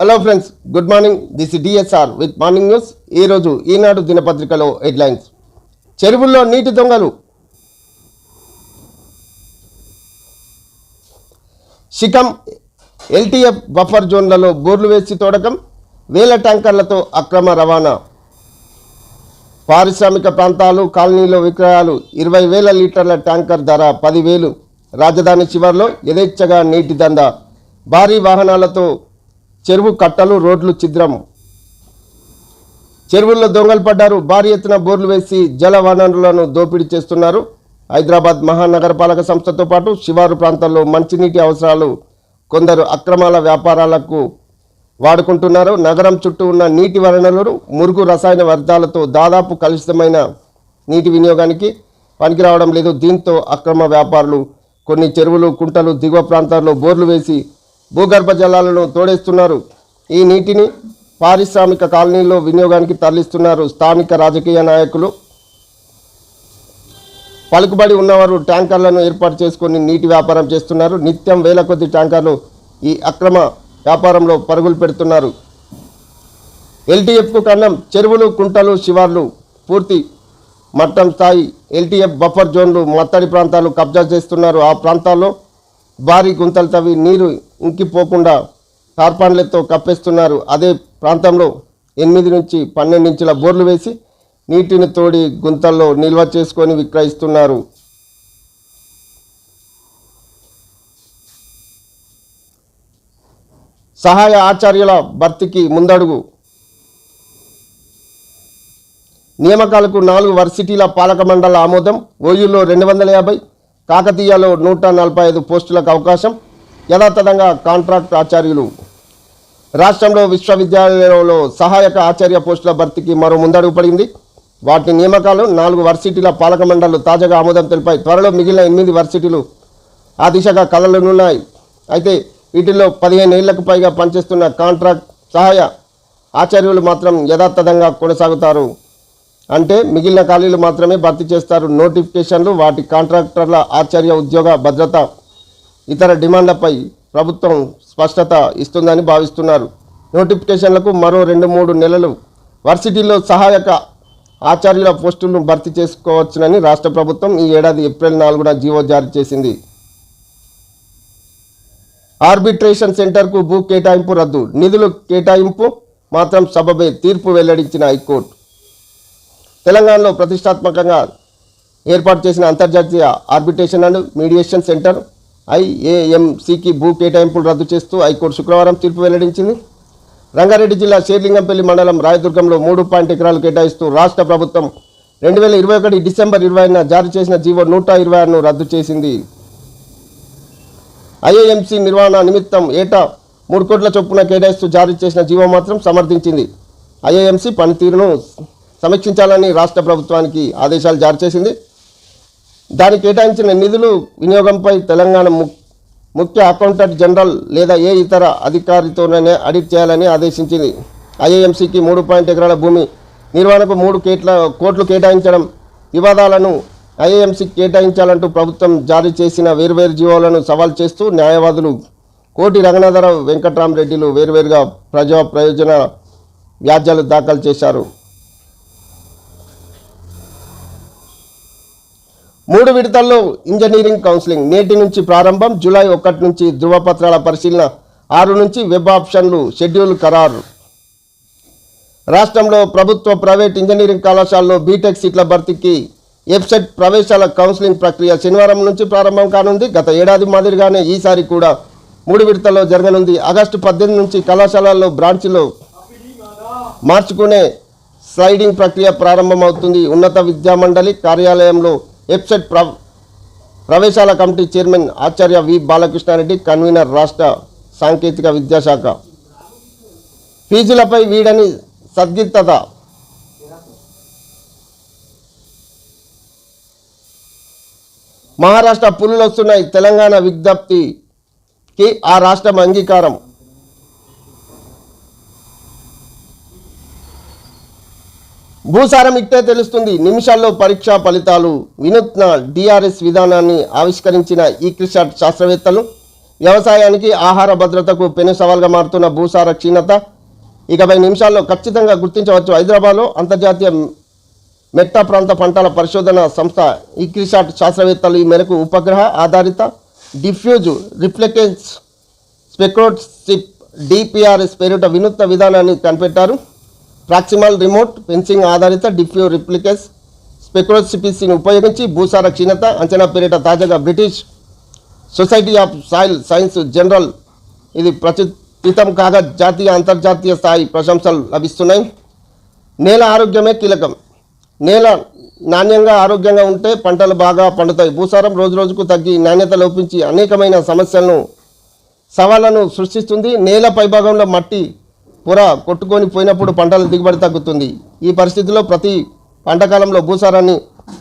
Hello friends good morning this DSR with morning news ఈరోజు ఈనాడు దినపత్రికలో headlines చెరువుల్లో నీటి దొంగలు. షికం ఎల్టీఎఫ్ బఫర్ జోన్లలో బోర్లు వేసి తోడకం. వేల ట్యాంకర్లతో అక్రమ రవాణా. పారిశ్రామిక ప్రాంతాలు కాలనీలో విక్రయాలు. ఇరవై వేల లీటర్ల ట్యాంకర్ ధర పదివేలు. రాజధాని చివర్లో యథేచ్ఛగా నీటి దంద. భారీ వాహనాలతో చెరువు కట్టలు రోడ్లు చిద్రము చెరువుల్లో దొంగలు పడ్డారు. భారీ ఎత్తున బోర్లు వేసి జల వనరులను దోపిడీ చేస్తున్నారు. హైదరాబాద్ మహానగరపాలక సంస్థతో పాటు శివారు ప్రాంతాల్లో మంచినీటి అవసరాలు కొందరు అక్రమాల వ్యాపారాలకు వాడుకుంటున్నారు. నగరం చుట్టూ ఉన్న నీటి వనరులు మురుగు రసాయన వ్యర్థాలతో దాదాపు కలుషితమైన నీటి వినియోగానికి పనికి రావడం లేదు. దీంతో అక్రమ వ్యాపారులు కొన్ని చెరువులు కుంటలు దిగువ ప్రాంతాల్లో బోర్లు వేసి భూగర్భ జలాలను తోడేస్తున్నారు. ఈ నీటిని పారిశ్రామిక కాలనీల్లో వినియోగానికి తరలిస్తున్నారు స్థానిక రాజకీయ నాయకులు. పలుకుబడి ఉన్నవారు ట్యాంకర్లను ఏర్పాటు చేసుకొని నీటి వ్యాపారం చేస్తున్నారు. నిత్యం వేల కొద్ది ట్యాంకర్లు ఈ అక్రమ వ్యాపారంలో పరుగులు పెడుతున్నారు. ఎల్టీఎఫ్కు కన్నం చెరువులు కుంటలు శివార్లు పూర్తి మట్టం స్థాయి ఎల్టీఎఫ్ బఫర్ జోన్లు మత్తడి ప్రాంతాలు కబ్జా చేస్తున్నారు. ఆ ప్రాంతాల్లో భారీ గుంతలు తవ్వి నీరు ఇంకిపోకుండా టార్పాన్లతో కప్పేస్తున్నారు. అదే ప్రాంతంలో ఎనిమిది నుంచి పన్నెండు ఇంచుల బోర్లు వేసి నీటిని తోడి గుంతల్లో నిల్వ చేసుకొని విక్రయిస్తున్నారు. సహాయ ఆచార్యుల భర్తీకి ముందడుగు. నియామకాలకు నాలుగు వర్సిటీల పాలక మండల ఆమోదం. ఓయూలో రెండు వందల యాభై కాకతీయలో నూట నలభై ఐదు పోస్టులకు అవకాశం యథాతథంగా కాంట్రాక్ట్ ఆచార్యులు. రాష్ట్రంలో విశ్వవిద్యాలయంలో సహాయక ఆచార్య పోస్టుల భర్తీకి మరో ముందడుగు పడింది. వాటి నియామకాలు నాలుగు వర్సిటీల పాలక మండళ్ళు తాజాగా ఆమోదం తెలిపాయి. త్వరలో మిగిలిన ఎనిమిది వర్సిటీలు ఆ దిశగా కలలునున్నాయి అయితే వీటిల్లో పదిహేను ఏళ్ళకు పైగా పనిచేస్తున్న కాంట్రాక్ట్ సహాయ ఆచార్యులు మాత్రం యథాతథంగా కొనసాగుతారు. అంటే మిగిలిన ఖాళీలు మాత్రమే భర్తీ చేస్తారు. నోటిఫికేషన్లు వాటి కాంట్రాక్టర్ల ఆచార్య ఉద్యోగ భద్రత ఇతర డిమాండ్లపై ప్రభుత్వం స్పష్టత ఇస్తుందని భావిస్తున్నారు. నోటిఫికేషన్లకు మరో రెండు మూడు నెలలు వర్సిటీల్లో సహాయక ఆచార్యుల పోస్టులను భర్తీ చేసుకోవచ్చునని రాష్ట్ర ప్రభుత్వం ఈ ఏడాది ఏప్రిల్ నాలుగున జీవో జారీ చేసింది. ఆర్బిట్రేషన్ సెంటర్కు భూ కేటాయింపు రద్దు. నిధులు కేటాయింపు మాత్రం సబబే తీర్పు వెల్లడించిన హైకోర్టు. తెలంగాణలో ప్రతిష్టాత్మకంగా ఏర్పాటు చేసిన అంతర్జాతీయ ఆర్బిటేషన్ అండ్ మీడియేషన్ సెంటర్ ఐఏఎంసీకి భూ కేటాయింపులు రద్దు చేస్తూ హైకోర్టు శుక్రవారం తీర్పు వెల్లడించింది. రంగారెడ్డి జిల్లా షేర్లింగంపల్లి మండలం రాయదుర్గంలో మూడు పాయింట్ ఎకరాలు కేటాయిస్తూ రాష్ట్ర ప్రభుత్వం రెండు వేల ఇరవై ఒకటి డిసెంబర్ ఇరవైన జారీ చేసిన జీవో నూట ఇరవై ఆరును రద్దు చేసింది. ఐఏఎంసీ నిర్వహణ నిమిత్తం ఏటా మూడు కోట్ల చొప్పున కేటాయిస్తూ జారీ చేసిన జీవో మాత్రం సమర్థించింది. ఐఏఎంసీ పనితీరును సమీక్షించాలని రాష్ట్ర ప్రభుత్వానికి ఆదేశాలు జారీ చేసింది. దానికి కేటాయించిన నిధులు వినియోగంపై తెలంగాణ ము- ముఖ్య అకౌంటెంట్ జనరల్ లేదా ఏ ఇతర అధికారితోనే ఆడిట్ చేయాలని ఆదేశించింది. ఐఏఎంసీకి మూడు పాయింట్ ఎకరాల భూమి నిర్వహణకు మూడు కేట్ల కోట్లు కేటాయించడం వివాదాలను ఐఏఎంసీకి కేటాయించాలంటూ ప్రభుత్వం జారీ చేసిన వేర్వేరు జీవోలను సవాల్ చేస్తూ న్యాయవాదులు కోటి రంగనాథరావు వెంకట్రామరెడ్డిలు వేర్వేరుగా ప్రజా ప్రయోజన వ్యాజ్యాలు దాఖలు చేశారు. మూడు విడతల్లో ఇంజనీరింగ్ కౌన్సిలింగ్ నేటి నుంచి ప్రారంభం జూలై ఒకటి నుంచి ధృవపత్రాల పరిశీలన ఆరు నుంచి వెబ్ ఆప్షన్లు షెడ్యూల్ ఖరారు. రాష్ట్రంలో ప్రభుత్వ ప్రైవేట్ ఇంజనీరింగ్ కళాశాలలో బీటెక్ సీట్ల భర్తీకి వెబ్సైట్ ప్రవేశాల కౌన్సిలింగ్ ప్రక్రియ శనివారం నుంచి ప్రారంభం కానుంది. గత ఏడాది మాదిరిగానే ఈసారి కూడా మూడు విడతల్లో జరగనుంది. ఆగస్టు పద్దెనిమిది నుంచి కళాశాలల్లో బ్రాంచ్లో మార్చుకునే స్లైడింగ్ ప్రక్రియ ప్రారంభమవుతుంది. ఉన్నత విద్యామండలి కార్యాలయంలో ఎప్సెట్ ప్ర ప్రవేశాల కమిటీ చైర్మన్ ఆచార్య వి బాలకృష్ణారెడ్డి కన్వీనర్ రాష్ట్ర సాంకేతిక విద్యాశాఖ. ఫీజులపై వీడని సద్గిత్తత. మహారాష్ట్ర పులులు వస్తున్నాయి తెలంగాణ విజ్ఞప్తికి ఆ రాష్ట్రం అంగీకారం. భూసారం ఇట్టే తెలుస్తుంది. నిమిషాల్లో పరీక్షా ఫలితాలు వినూత్న డిఆర్ఎస్ విధానాన్ని ఆవిష్కరించిన ఈ క్రిషాట్ శాస్త్రవేత్తలు వ్యవసాయానికి ఆహార భద్రతకు పెను సవాల్గా మారుతున్న భూసార క్షీణత. ఇకపై నిమిషాల్లో ఖచ్చితంగా గుర్తించవచ్చు. హైదరాబాద్లో అంతర్జాతీయ మెట్టా ప్రాంత పంటల పరిశోధన సంస్థ ఈక్రిసాట్ శాస్త్రవేత్తలు ఈ మేరకు ఉపగ్రహ ఆధారిత డిఫ్యూజ్ రిఫ్లెక్టెన్స్ స్పెక్రోట్సిప్ డిపిఆర్ఎస్ పేరిట వినూత్న విధానాన్ని కనిపెట్టారు. ప్రాక్సిమల్ రిమోట్ ఫెన్సింగ్ ఆధారిత డిఫ్యూ రిప్లికెస్ స్పెక్రోసిపిసిని ఉపయోగించి భూసార క్షీణత అంచనా పేరిట తాజాగా British society of soil science journal ఇది ప్రచురితం కాగా జాతీయ అంతర్జాతీయ స్థాయి ప్రశంసలు లభిస్తున్నాయి. నేల ఆరోగ్యమే కీలకం. నేల నాణ్యంగా ఆరోగ్యంగా ఉంటే పంటలు బాగా పండుతాయి. భూసారం రోజు రోజుకు తగ్గి నాణ్యత లోపించి అనేకమైన సమస్యలను సవాళ్ళను సృష్టిస్తుంది. నేల పైభాగంలో మట్టి పొర కొట్టుకొని పోయినప్పుడు పంటల దిగుబడి తగ్గుతుంది. ఈ పరిస్థితిలో ప్రతి పంటకాలంలో భూసారాన్ని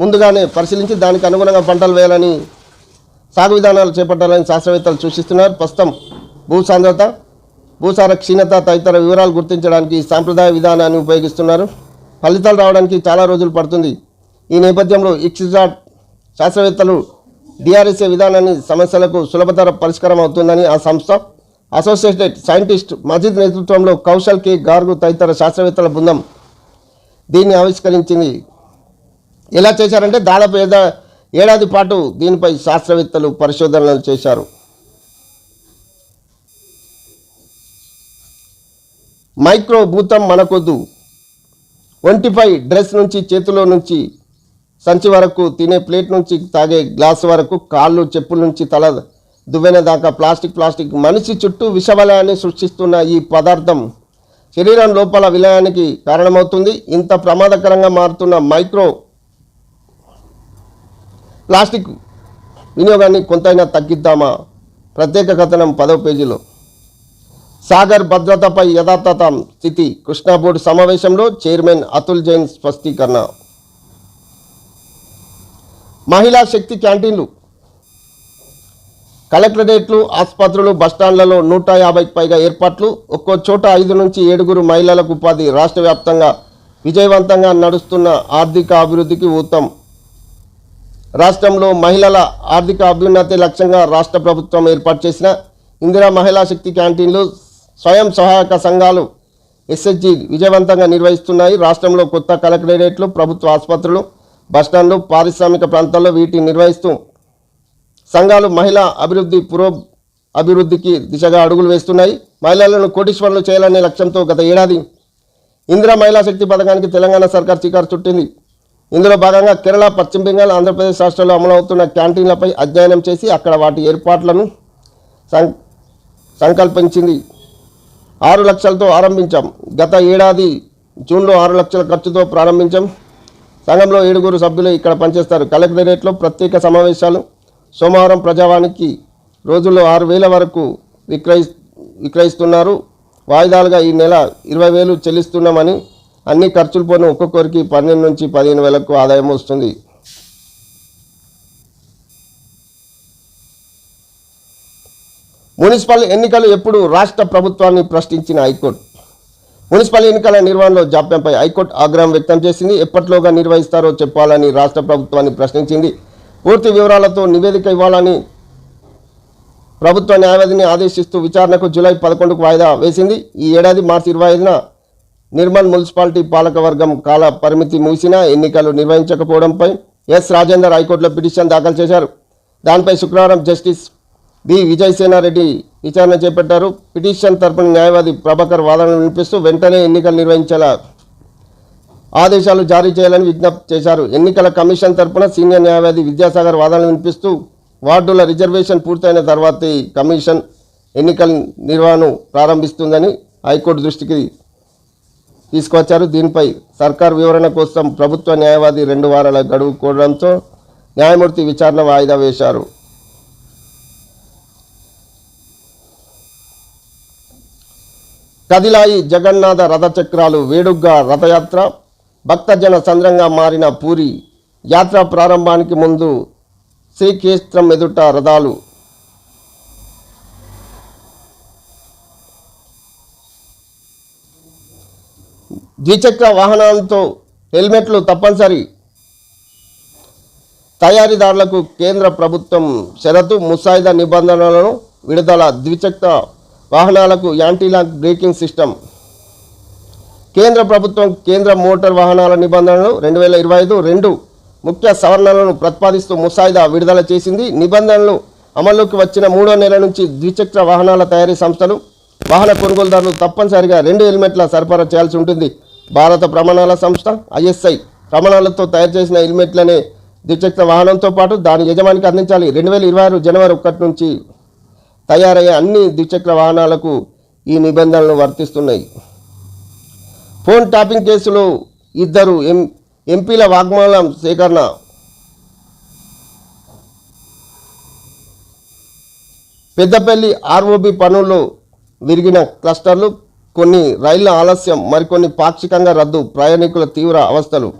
ముందుగానే పరిశీలించి దానికి అనుగుణంగా పంటలు వేయాలని సాగు విధానాలు చేపట్టాలని శాస్త్రవేత్తలు సూచిస్తున్నారు. ప్రస్తుతం భూసాంద్రత భూసార క్షీణత తదితర వివరాలు గుర్తించడానికి ఈ సాంప్రదాయ విధానాన్ని ఉపయోగిస్తున్నారు. ఫలితాలు రావడానికి చాలా రోజులు పడుతుంది. ఈ నేపథ్యంలో ఇక్సిజాట్ శాస్త్రవేత్తలు డిఆర్ఎస్ఏ విధానాన్ని సమస్యలకు సులభతర పరిష్కారం అవుతుందని ఆ సంస్థ అసోసియేటెడ్ సైంటిస్ట్ మజిద్ నేతృత్వంలో కౌశల్ కే. గార్గు తదితర శాస్త్రవేత్తల బృందం దీన్ని ఆవిష్కరించింది. ఎలా చేశారంటే దాదాపు ఏదా ఏడాది పాటు దీనిపై శాస్త్రవేత్తలు పరిశోధనలు చేశారు. మైక్రో భూతం మనకొద్దు. ఒంటిపై డ్రెస్ నుంచి చేతిలో నుంచి సంచి వరకు తినే ప్లేట్ నుంచి తాగే గ్లాస్ వరకు కాళ్ళు చెప్పుల నుంచి తల దువ్వెన దాకా ప్లాస్టిక్ ప్లాస్టిక్. మనిషి చుట్టూ విషవలయాన్ని సృష్టిస్తున్న ఈ పదార్థం శరీరం లోపల విలయానికి కారణమవుతుంది. ఇంత ప్రమాదకరంగా మారుతున్న మైక్రో ప్లాస్టిక్ వినియోగాన్ని కొంతైనా తగ్గిద్దామా? ప్రత్యేక కథనం పదవ పేజీలో. సాగర్ భద్రతపై యథాతథ స్థితి. కృష్ణా బోర్డు సమావేశంలో చైర్మన్ అతుల్ జైన్ స్పష్టీకరణ. మహిళా శక్తి క్యాంటీన్లు. కలెక్టరేట్లు ఆసుపత్రులు బస్టాండ్లలో నూట యాభైకి పైగా ఏర్పాట్లు. ఒక్కో చోట ఐదు నుంచి ఏడుగురు మహిళలకు ఉపాధి రాష్ట్ర వ్యాప్తంగా విజయవంతంగా నడుస్తున్న ఆర్థిక అభివృద్ధికి ఊతం. రాష్ట్రంలో మహిళల ఆర్థిక అభ్యున్నతి లక్ష్యంగా రాష్ట్ర ప్రభుత్వం ఏర్పాటు చేసిన ఇందిరా మహిళా శక్తి క్యాంటీన్లు స్వయం సహాయక సంఘాలు ఎస్హెచ్జి విజయవంతంగా నిర్వహిస్తున్నాయి. రాష్ట్రంలో కొత్త కలెక్టరేట్లు ప్రభుత్వ ఆసుపత్రులు బస్టాండ్లు పారిశ్రామిక ప్రాంతాల్లో వీటిని నిర్వహిస్తూ సంఘాలు మహిళా అభివృద్ధి పురో అభివృద్ధికి దిశగా అడుగులు వేస్తున్నాయి. మహిళలను కోటీశ్వరులు చేయాలనే లక్ష్యంతో గత ఏడాది ఇందిరా మహిళా శక్తి పథకానికి తెలంగాణ సర్కార్ శ్రీకారు చుట్టింది. ఇందులో భాగంగా కేరళ పశ్చిమ బెంగాల్ ఆంధ్రప్రదేశ్ రాష్ట్రాల్లో అమలవుతున్న క్యాంటీన్లపై అధ్యయనం చేసి అక్కడ వాటి ఏర్పాట్లను సం సంకల్పించింది. ఆరు లక్షలతో ఆరంభించాం. గత ఏడాది జూన్లో ఆరు లక్షల ఖర్చుతో ప్రారంభించాం. సంఘంలో ఏడుగురు సభ్యులు ఇక్కడ పనిచేస్తారు. కలెక్టరేట్లో ప్రత్యేక సమావేశాలు సోమవారం ప్రజావానికి రోజుల్లో ఆరు వేల వరకు విక్రయి విక్రయిస్తున్నారు. వాయిదాలుగా ఈ నెల ఇరవై వేలు చెల్లిస్తున్నామని అన్ని ఖర్చులు పోను ఒక్కొక్కరికి పన్నెండు నుంచి పదిహేను వేలకు ఆదాయం వస్తుంది. మున్సిపల్ ఎన్నికలు ఎప్పుడు రాష్ట్ర ప్రభుత్వాన్ని ప్రశ్నించిన హైకోర్టు? మున్సిపల్ ఎన్నికల నిర్వహణలో జాప్యంపై హైకోర్టు ఆగ్రహం వ్యక్తం చేసింది. ఎప్పట్లోగా నిర్వహిస్తారో చెప్పాలని రాష్ట్ర ప్రభుత్వాన్ని ప్రశ్నించింది. పూర్తి వివరాలతో నివేదిక ఇవ్వాలని ప్రభుత్వ న్యాయవాదిని ఆదేశిస్తూ విచారణకు జూలై పదకొండుకు వాయిదా వేసింది. ఈ ఏడాది మార్చి ఇరవై ఐదున నిర్మల్ మున్సిపాలిటీ పాలకవర్గం కాల పరిమితి ముగిసినా ఎన్నికలు నిర్వహించకపోవడంపై ఎస్ రాజేందర్ హైకోర్టులో పిటిషన్ దాఖలు చేశారు. దానిపై శుక్రవారం జస్టిస్ బి విజయసేనారెడ్డి విచారణ చేపట్టారు. పిటిషన్ తరపున న్యాయవాది ప్రభాకర్ వాదనలు వినిపిస్తూ వెంటనే ఎన్నికలు నిర్వహించేలా ఆదేశాలు జారీ చేయాలని విజ్ఞప్తి చేశారు. ఎన్నికల కమిషన్ తరపున సీనియర్ న్యాయవాది విద్యాసాగర్ వాదనలు వినిపిస్తూ వార్డుల రిజర్వేషన్ పూర్తయిన తర్వాత కమిషన్ ఎన్నికల నిర్వహణ ప్రారంభిస్తుందని హైకోర్టు దృష్టికి తీసుకొచ్చారు దీనిపై సర్కార్ వివరణ కోసం ప్రభుత్వ న్యాయవాది రెండు వారాల గడువు కోరడంతో న్యాయమూర్తి విచారణ వాయిదా వేశారు. కదిలాయి జగన్నాథ రథచక్రాలు వేడుగ్గా రథయాత్ర భక్తజన సంద్రంగా మారిన పూరి యాత్ర ప్రారంభానికి ముందు శ్రీక్షేత్రం ఎదుట రథాలు. ద్విచక్ర వాహనాలతో హెల్మెట్లు తప్పనిసరి. తయారీదారులకు కేంద్ర ప్రభుత్వం షరతు ముసాయిదా నిబంధనలను విడుదల. ద్విచక్ర వాహనాలకు యాంటీలాక్ బ్రేకింగ్ సిస్టమ్. కేంద్ర ప్రభుత్వం కేంద్ర మోటార్ వాహనాల నిబంధనలు రెండు వేల ఇరవై ఐదు రెండు ముఖ్య సవరణలను ప్రతిపాదిస్తూ ముసాయిదా విడుదల చేసింది. నిబంధనలు అమల్లోకి వచ్చిన మూడో నెల నుంచి ద్విచక్ర వాహనాల తయారీ సంస్థలు వాహన కొనుగోలుదారులు తప్పనిసరిగా రెండు హెల్మెట్ల సరఫరా చేయాల్సి ఉంటుంది. భారత ప్రమాణాల సంస్థ ఐఎస్ఐ ప్రమాణాలతో తయారు చేసిన హెల్మెట్లనే ద్విచక్ర వాహనంతో పాటు దాని యజమానికి అందించాలి. రెండు వేల ఇరవై ఆరు జనవరి ఒకటి నుంచి తయారయ్యే అన్ని ద్విచక్ర వాహనాలకు ఈ నిబంధనలు వర్తిస్తున్నాయి. ఫోన్ ట్యాపింగ్ కేసులో ఇద్దరు ఎం ఎంపీల వాగ్మానం సేకరణ. పెద్దపల్లి ఆర్ఓబి పనుల్లో విరిగిన క్లస్టర్లు కొన్ని రైళ్ళ ఆలస్యం మరికొన్ని పాక్షికంగా రద్దు ప్రయాణికుల తీవ్ర అవస్థలు.